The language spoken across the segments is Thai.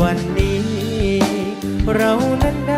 วันนี้ เรานั้นได้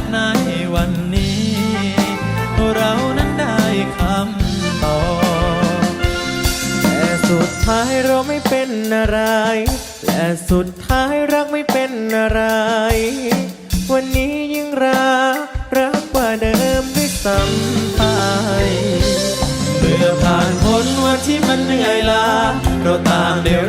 แบบไหนวันนี้ เรานั้นได้คำตอบแต่สุดท้ายเราไม่เป็นอะไร และสุดท้ายรักไม่เป็นอะไร วันนี้ยิ่งรักรักกว่าเดิมด้วยซ้ำไปเมื่อผ่านพ้นวันที่มันเหนื่อยล้าเราต่างได้รู้และได้